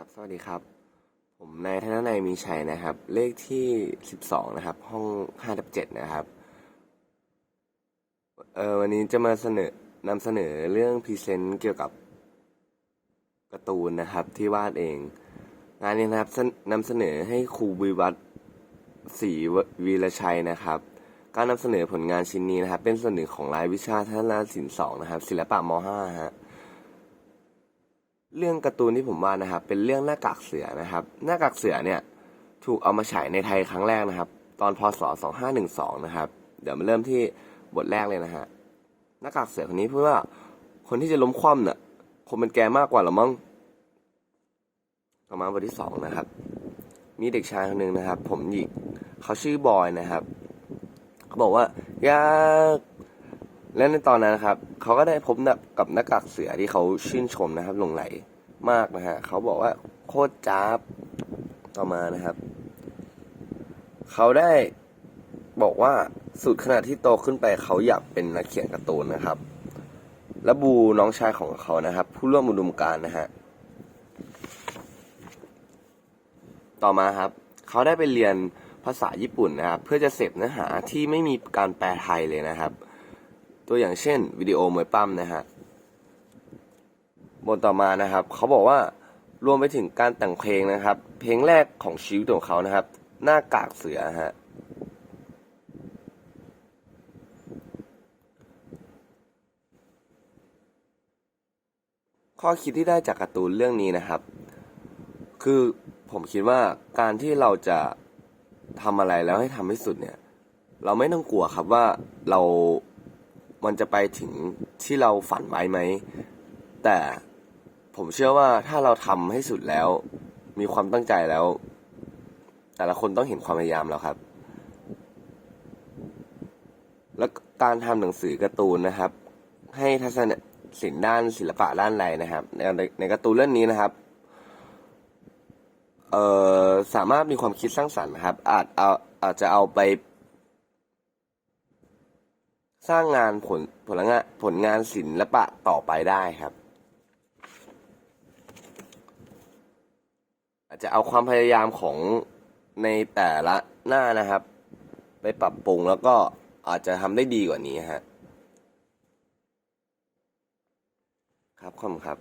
ครับ สวัสดีครับ ผมนายธนนัยมีชัยนะครับ เลขที่สิบสองนะครับ ห้องห้าทับเจ็ดนะครับ เออวันนี้จะมาเสนอนำเสนอเรื่องพรีเซนต์เกี่ยวกับการ์ตูนนะครับที่วาดเอง งานนี้นะครับนำเสนอให้ครูวิวัฒน์ศรีวีรชัยนะครับ การนำเสนอผลงานชิ้นนี้นะครับ เป็นส่วนหนึ่งของรายวิชาทัศนศิลป์สองนะครับ ศิลปะมห้าฮะ เรื่องการ์ตูนที่ผมว่านะครับ เป็นเรื่องหน้ากากเสือนะครับ หน้ากากเสือเนี่ยถูกเอามาฉายในไทยครั้งแรกนะครับ ตอนพศ 2512 นะครับ เดี๋ยวมาเริ่มที่บทแรกเลยนะฮะหน้ากากเสือคนนี้พูดว่า คนที่จะล้มคว่ำเนี่ยคงเป็นแกมากกว่าหรอมั้งต่อมาบทที่สองนะครับ มีเด็กชายคนหนึ่งนะครับ ผมหยิกเขาชื่อบอยนะครับ เขาบอกว่าอยาก และในตอนนั้นนะครับเขาก็ได้พบกับหน้ากากเสือที่เขาชื่นชมนะครับหลงไหลมากนะฮะเขาบอกว่าโคตรจ้าบต่อมานะครับ เขาได้บอกว่าสุดขนาดที่โตขึ้นไปเขาอยากเป็นนักเขียนการ์ตูนนะครับ และบูน้องชายของเขานะครับ ผู้ร่วมอุดมการนะฮะต่อมาครับ เขาได้ไปเรียนภาษาญี่ปุ่นนะครับ เพื่อจะเสพเนื้อหาที่ไม่มีการแปลไทยเลยนะครับ ตัวอย่างเช่นวิดีโอมวยปั้มนะฮะบทต่อมานะครับ เขาบอกว่ารวมไปถึงการแต่งเพลงนะครับ เพลงแรกของชีวิตของเขานะครับ หน้ากากเสือฮะข้อคิดที่ได้จากการ์ตูนเรื่องนี้นะครับ คือผมคิดว่าการที่เราจะทำอะไรแล้วให้ทำให้สุดเนี่ย เราไม่ต้องกลัวครับว่าเรา มันจะไปถึงที่เราฝันไว้ไหม แต่ผมเชื่อว่าถ้าเราทำให้สุดแล้ว มีความตั้งใจแล้ว แต่ละคนต้องเห็นความพยายามแล้วครับ แล้วการทำหนังสือการ์ตูนนะครับ ให้ทัศนศิลป์ด้านศิลปะด้านใดนะครับ ในในการ์ตูนเรื่องนี้นะครับเอ่อสามารถมีความคิดสร้างสรรค์ครับ อาจเอาอาจจะเอาไป สร้างงานผลผลงานผลงานศิลปะต่อไปได้ครับ อาจจะเอาความพยายามของในแต่ละหน้านะครับ ไปปรับปรุงแล้วก็อาจจะทำได้ดีกว่านี้ฮะครับขอบคุณครับ